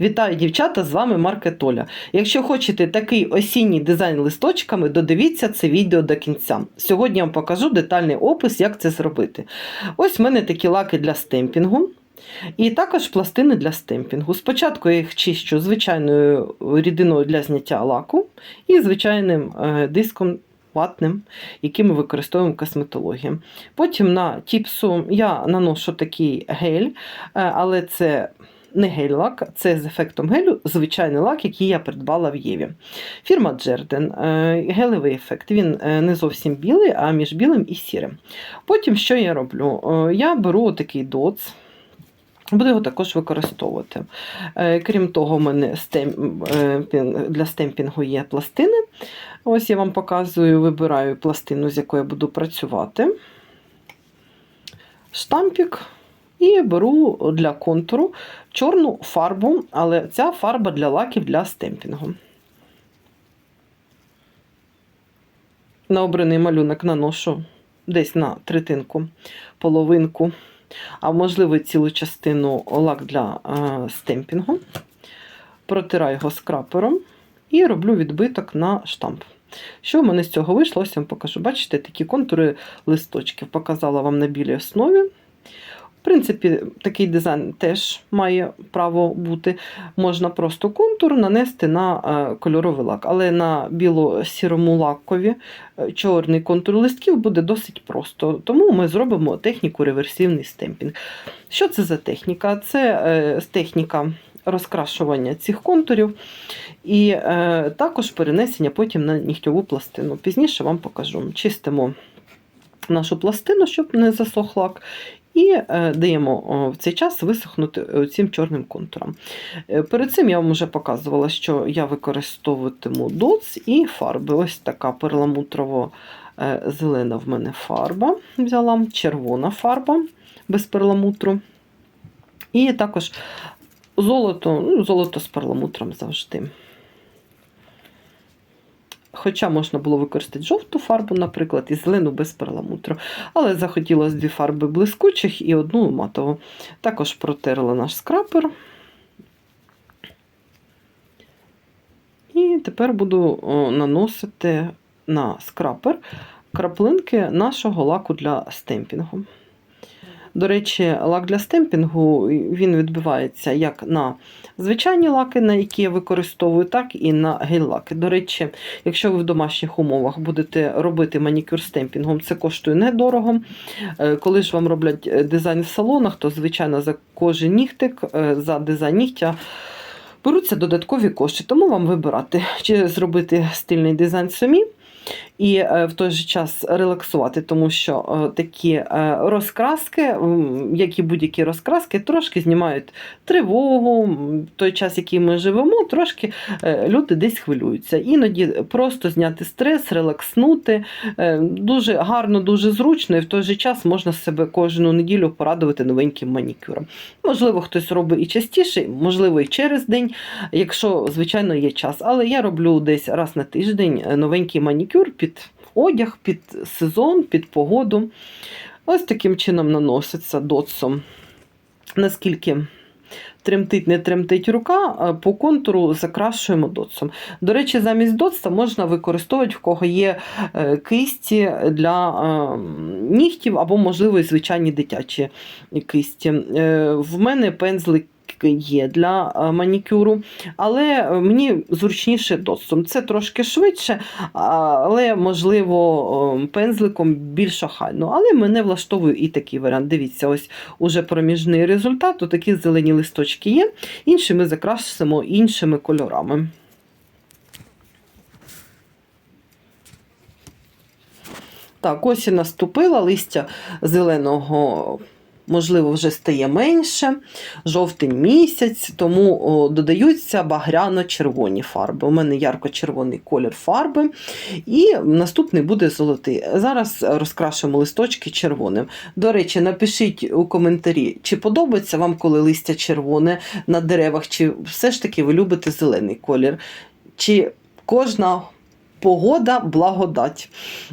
Вітаю, дівчата! З вами Маркетоля. Якщо хочете такий осінній дизайн листочками, додивіться це відео до кінця. Сьогодні я вам покажу детальний опис, як це зробити. Ось в мене такі лаки для стемпінгу. І також пластини для стемпінгу. Спочатку я їх чищу звичайною рідиною для зняття лаку і звичайним е, диском ватним, який ми використовуємо в косметології. Потім на тіпсу я наношу такий гель, е, але це не гель-лак, це з ефектом гелю звичайний лак, який я придбала в Єві. Фірма Джерден. е, Гелевий ефект. Він е, не зовсім білий, а між білим і сірим. Потім що я роблю? Е, Я беру такий доц. Буду його також використовувати. Крім того, у мене для стемпінгу є пластини. Ось я вам показую, вибираю пластину, з якою я буду працювати. Штампік. І беру для контуру чорну фарбу, але ця фарба для лаків для стемпінгу. На обраний малюнок наношу десь на третинку, половинку, а можливо цілу частину лак для е, стемпінгу. Протираю його скрапером і роблю відбиток на штамп. Що в мене з цього вийшло? Ось я вам покажу. Бачите, такі контури листочків показала вам на білій основі. В принципі, такий дизайн теж має право бути. Можна просто контур нанести на е, кольоровий лак, але на біло-сірому лакові е, чорний контур листків буде досить просто. Тому ми зробимо техніку реверсивний стемпінг. Що це за техніка? Це е, техніка розкрашування цих контурів і е, також перенесення потім на нігтьову пластину. Пізніше вам покажу. Чистимо нашу пластину, щоб не засох лак, і е, даємо в цей час висохнути е, цим чорним контуром. Е, Перед цим я вам вже показувала, що я використовуватиму доц і фарби. Ось така перламутрово-зелена в мене фарба взяла, червона фарба без перламутру. І також золото, ну, золото з перламутром завжди. Хоча можна було використати жовту фарбу, наприклад, і зелену без перламутру. Але захотілося дві фарби блискучих і одну матову. Також протерла наш скрапер. І тепер буду наносити на скрапер краплинки нашого лаку для стемпінгу. До речі, лак для стемпінгу він відбивається як на звичайні лаки, на які я використовую, так і на гель-лаки. До речі, якщо ви в домашніх умовах будете робити манікюр стемпінгом, це коштує недорого. Е, Коли ж вам роблять е, дизайн в салонах, то, звичайно, за кожен нігтик, е, за дизайн нігтя. Беруться додаткові кошти, тому вам вибирати, чи зробити стильний дизайн самі, і е, в той же час релаксувати, тому що е, такі е, розкраски, як і будь-які розкраски, трошки знімають тривогу. В той час, який ми живемо, трошки люди десь хвилюються. Іноді просто зняти стрес, релакснути. Дуже гарно, дуже зручно, і в той же час можна себе кожну неділю порадувати новеньким манікюром. Можливо, хтось робить і частіше, можливо, і через день, якщо, звичайно, є час. Але я роблю десь раз на тиждень новенький манікюр під одяг, під сезон, під погоду. Ось таким чином наноситься доцом. Наскільки тремтить, не тремтить рука, по контуру закрашуємо доцом. До речі, замість доцта можна використовувати в кого є е, кисті для е, нігтів або, можливо, і звичайні дитячі кисті. Е, В мене пензлик. Є для е, манікюру, але е, мені зручніше доцом. Це трошки швидше, але, можливо, е, пензликом більш охайно. Але мене влаштовує і такий варіант. Дивіться, ось уже проміжний результат. Такі зелені листочки є. Інші ми закрасимо іншими кольорами. Так, ось і наступила листя зеленого. Можливо, вже стає менше, жовтень місяць, тому додаються багряно-червоні фарби. У мене ярко-червоний колір фарби, і наступний буде золотий. Зараз розкрашуємо листочки червоним. До речі, напишіть у коментарі, чи подобається вам, коли листя червоне на деревах, чи все ж таки ви любите зелений колір. Чи кожна погода благодать.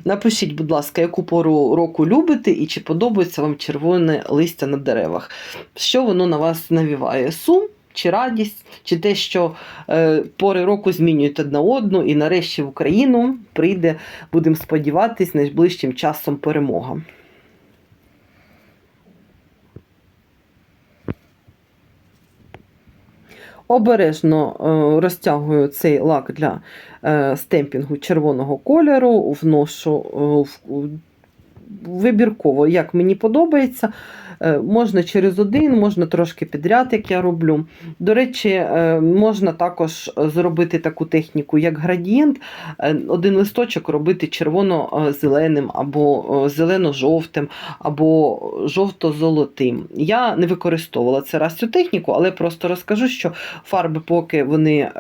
Напишіть, будь ласка, яку пору року любите і чи подобається вам червоне листя на деревах. Що воно на вас навіває? Сум чи радість, чи те, що е, пори року змінюють одна одну, і нарешті в Україну прийде, будемо сподіватись, найближчим часом перемога. Обережно е, розтягую цей лак для е, стемпінгу червоного кольору, вношу е, вибірково, як мені подобається. Е, Можна через один, можна трошки підряд, як я роблю. До речі, е, можна також зробити таку техніку, як градієнт. Е, Один листочок робити червоно-зеленим, або зелено-жовтим, або жовто-золотим. Я не використовувала це раз цю техніку, але просто розкажу, що фарби, поки вони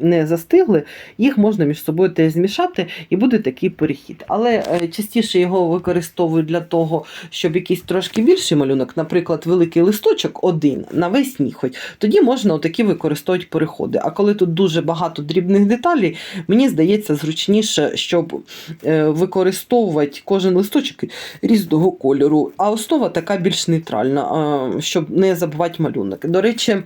не застигли, їх можна між собою теж змішати, і буде такий перехід. Але е, частіше його використовую для того, щоб якийсь трошки більший малюнок, наприклад, великий листочок один на весь ніхоть, тоді можна отакі використовувати переходи. А коли тут дуже багато дрібних деталей, мені здається зручніше, щоб е, використовувати кожен листочок різного кольору, а основа така більш нейтральна, е, щоб не забувати малюнок. До речі,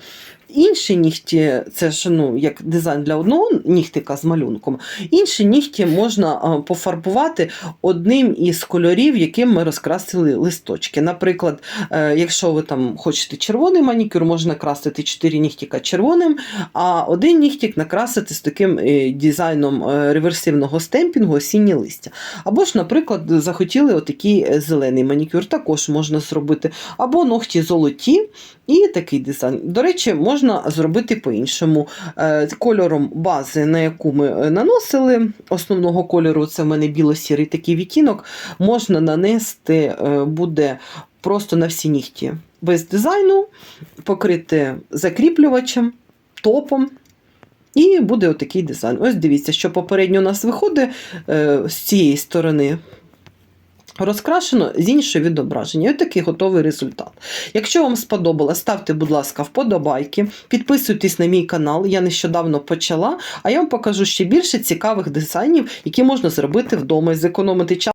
інші нігті, це ж ну, як дизайн для одного нігтика з малюнком, інші нігті можна е, пофарбувати одним із кольорів, яким ми розкрасили листочки. Наприклад, е, якщо ви там хочете червоний манікюр, можна красити 4 нігтіка червоним, а один нігтік накрасити з таким е, дизайном реверсивного стемпінгу осіннє листя. Або ж, наприклад, захотіли отакий зелений манікюр, також можна зробити. Або ногті золоті і такий дизайн. До речі, можна зробити по-іншому. Е, Кольором бази, на яку ми е, наносили, основного кольору, це в мене біло-сірий такий відтінок, можна нанести е, буде просто на всі нігті без дизайну, покрити закріплювачем, топом. І буде отакий дизайн. Ось дивіться, що попередньо у нас виходить е, з цієї сторони розкрашено, з іншої відображення. Ось такий готовий результат. Якщо вам сподобалось, ставте, будь ласка, вподобайки, підписуйтесь на мій канал. Я нещодавно почала, а я вам покажу ще більше цікавих дизайнів, які можна зробити вдома і зекономити час.